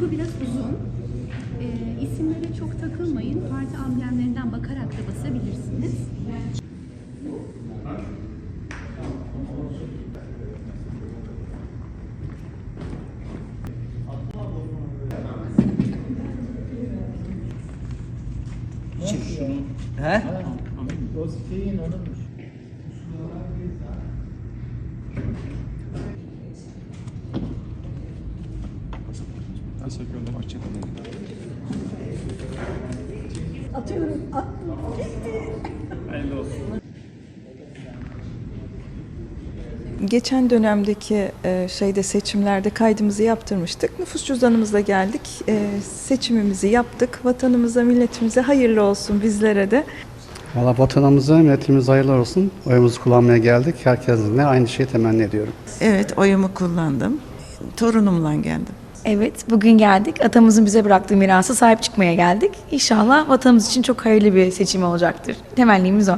Bu biraz uzun. Ee, isimlere çok takılmayın. Parti amblemlerinden bakarak da basabilirsiniz. He? Josephine Hanım'mış. Teşekkürler. Hoşçakalın. Atıyorum. At. Hayırlı olsun. Geçen dönemdeki e, şeyde seçimlerde kaydımızı yaptırmıştık. Nüfus cüzdanımızla geldik. E, seçimimizi yaptık. Vatanımıza, milletimize hayırlı olsun bizlere de. Valla vatanımıza, milletimize hayırlı olsun. Oyumuzu kullanmaya geldik. Herkesinle aynı şeyi temenni ediyorum. Evet, oyumu kullandım. Torunumla geldim. Evet, bugün geldik. Atamızın bize bıraktığı mirasa sahip çıkmaya geldik. İnşallah vatanımız için çok hayırlı bir seçim olacaktır. Temennimiz o.